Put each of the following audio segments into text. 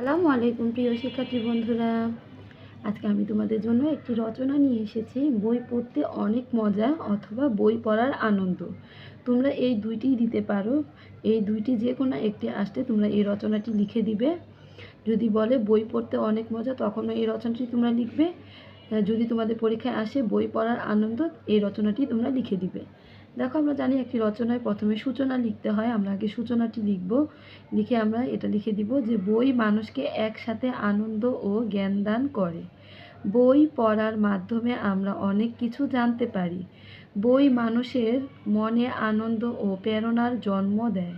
আসসালামু আলাইকুম প্রিয় শিক্ষার্থী বন্ধুরা। আজকে আমি তোমাদের জন্য একটি রচনা নিয়ে এসেছি, বই পড়তে অনেক মজা অথবা বই পড়ার আনন্দ। তোমরা এই দুইটিই দিতে পারো, এই দুইটি যে কোনো একটি আসতে তোমরা এই রচনাটি লিখে দিবে। যদি বলে বই পড়তে অনেক মজা তখনও এই রচনাটি তোমরা লিখবে। যদি তোমাদের পরীক্ষায় আসে বই পড়ার আনন্দ, এই রচনাটি তোমরা লিখে দিবে। দেখো, আমরা জানি একটি রচনায় প্রথমে সূচনা লিখতে হয়, আমরা আগে সূচনাটি লিখব। লিখে আমরা এটা লিখে দিব যে, বই মানুষকে একসাথে আনন্দ ও জ্ঞান দান করে। বই পড়ার মাধ্যমে আমরা অনেক কিছু জানতে পারি। বই মানুষের মনে আনন্দ ও প্রেরণার জন্ম দেয়।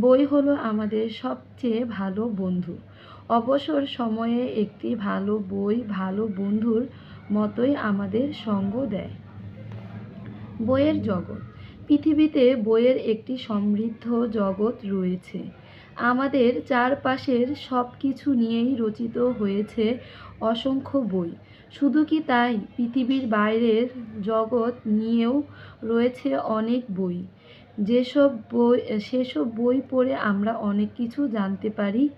বই হলো আমাদের সবচেয়ে ভালো বন্ধু। অবসর সময়ে একটি ভালো বই ভালো বন্ধুর মতোই আমাদের সঙ্গ দেয়। বইয়ের জগৎ। পৃথিবীতে বইয়ের একটি সমৃদ্ধ জগৎ রয়েছে। আমাদের চারপাশের সব কিছু নিয়েই রচিত হয়েছে অসংখ্য বই। শুধু কি তাই? পৃথিবীর বাইরের জগৎ নিয়েও রয়েছে অনেক বই। যেসব বই, সেসব বই পড়ে আমরা অনেক কিছু জানতে পারি।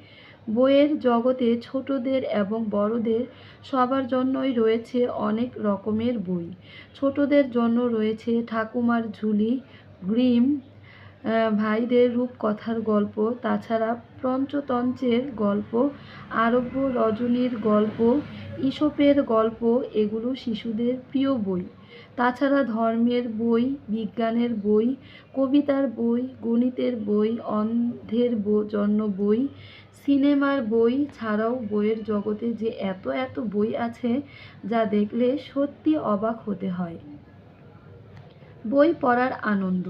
বইয়ের জগতে ছোটদের এবং বড়দের সবার জন্যই রয়েছে অনেক রকমের বই। ছোটদের জন্য রয়েছে ঠাকুমার ঝুলি, গ্রিম ভাইদের রূপকথার গল্প, তাছাড়া পঞ্চতন্ত্রের গল্প, আরব্য রজনীর গল্প ঈশপের গল্প, এগুলো শিশুদের প্রিয় বই। তাছাড়া ধর্মের বই, বিজ্ঞানের বই, কবিতার বই, গণিতের বই, অন্ধের জন্য বই, সিনেমার বই, ছাড়াও বইয়ের জগতে যে এত এত বই আছে, যা দেখলে সত্যি অবাক হতে হয়। বই পড়ার আনন্দ।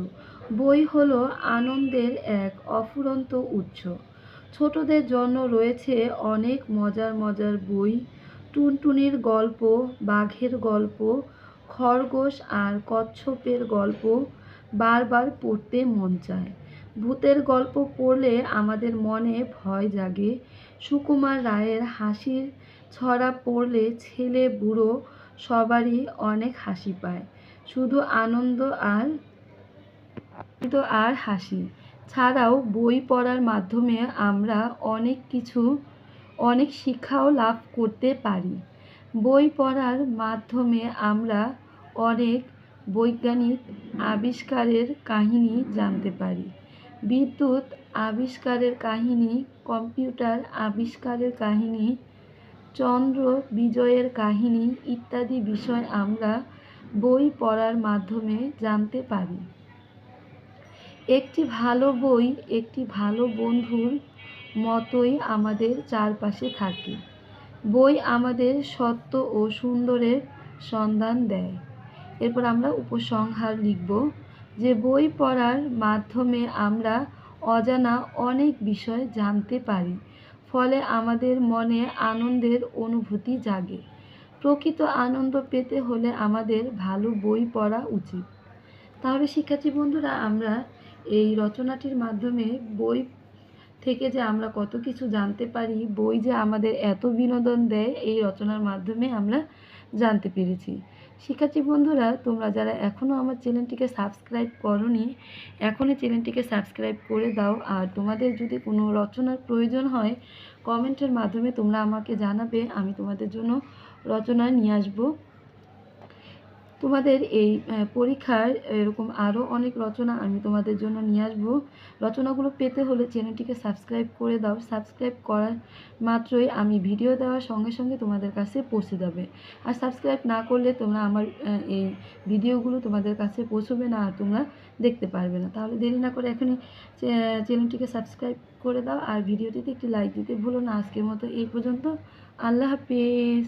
বই হলো আনন্দের এক অফুরন্ত উৎস। ছোটদের জন্য রয়েছে অনেক মজার মজার বই, টুনটুনির গল্প, বাঘের গল্প, খরগোশ আর কচ্ছপের গল্প বারবার পড়তে মন চায়। ভূতের গল্প পড়লে আমাদের মনে ভয় জাগে। সুকুমার রায়ের হাসির ছড়া পড়লে ছেলে বুড়ো সবারই অনেক হাসি পায়। শুধু আনন্দ আর আনন্দ আর হাসি। ছাড়াও বই পড়ার মাধ্যমে আমরা অনেক কিছু, অনেক শিক্ষাও লাভ করতে পারি। বই পড়ার মাধ্যমে আমরা অনেক বৈজ্ঞানিক আবিষ্কারের কাহিনী জানতে পারি। বিদ্যুৎ আবিষ্কারের কাহিনী, কম্পিউটার আবিষ্কারের কাহিনী, চন্দ্র বিজয়ের কাহিনী ইত্যাদি বিষয় আমরা বই পড়ার মাধ্যমে জানতে পারি। একটি ভালো বই, একটি ভালো বন্ধুর মতোই আমাদের চারপাশে থাকে। বই আমাদের সত্য ও সুন্দরের সন্ধান দেয়। এরপর আমরা উপসংহার লিখব যে বই পড়ার মাধ্যমে আমরা অজানা অনেক বিষয় জানতে পারি, ফলে আমাদের মনে আনন্দের অনুভূতি জাগে। প্রকৃত আনন্দ পেতে হলে আমাদের ভালো বই পড়া উচিত। তাহলে শিক্ষার্থী বন্ধুরা, আমরা এই রচনাটির মাধ্যমে বই থেকে যে আমরা কত কিছু জানতে পারি, বই যে আমাদের এত বিনোদন দেয়, এই রচনার মাধ্যমে আমরা জানতে পেরেছি। শিক্ষার্থী বন্ধুরা, তোমরা যারা এখনও আমার চ্যানেলটিকে সাবস্ক্রাইব করনি, এখনই চ্যানেলটিকে সাবস্ক্রাইব করে দাও। আর তোমাদের যদি কোনো রচনার প্রয়োজন হয়, কমেন্টের মাধ্যমে তোমরা আমাকে জানাবে, আমি তোমাদের জন্য রচনা নিয়ে আসব। তোমাদের এই পরীক্ষার এরকম আরও অনেক রচনা আমি তোমাদের জন্য নিয়ে আসব। রচনাগুলো পেতে হলে চ্যানেলটিকে সাবস্ক্রাইব করে দাও। সাবস্ক্রাইব করার মাত্রই আমি ভিডিও দেওয়ার সঙ্গে সঙ্গে তোমাদের কাছে পৌঁছে যাবে। আর সাবস্ক্রাইব না করলে তোমরা আমার এই ভিডিওগুলো তোমাদের কাছে পৌঁছবে না আর তোমরা দেখতে পারবে না। তাহলে দেরি না করে এখনই চ্যানেলটিকে সাবস্ক্রাইব করে দাও। আর ভিডিওটিতে একটি লাইক দিতে ভুলো না। আজকের মতো এই পর্যন্ত। আল্লাহ হাফিজ।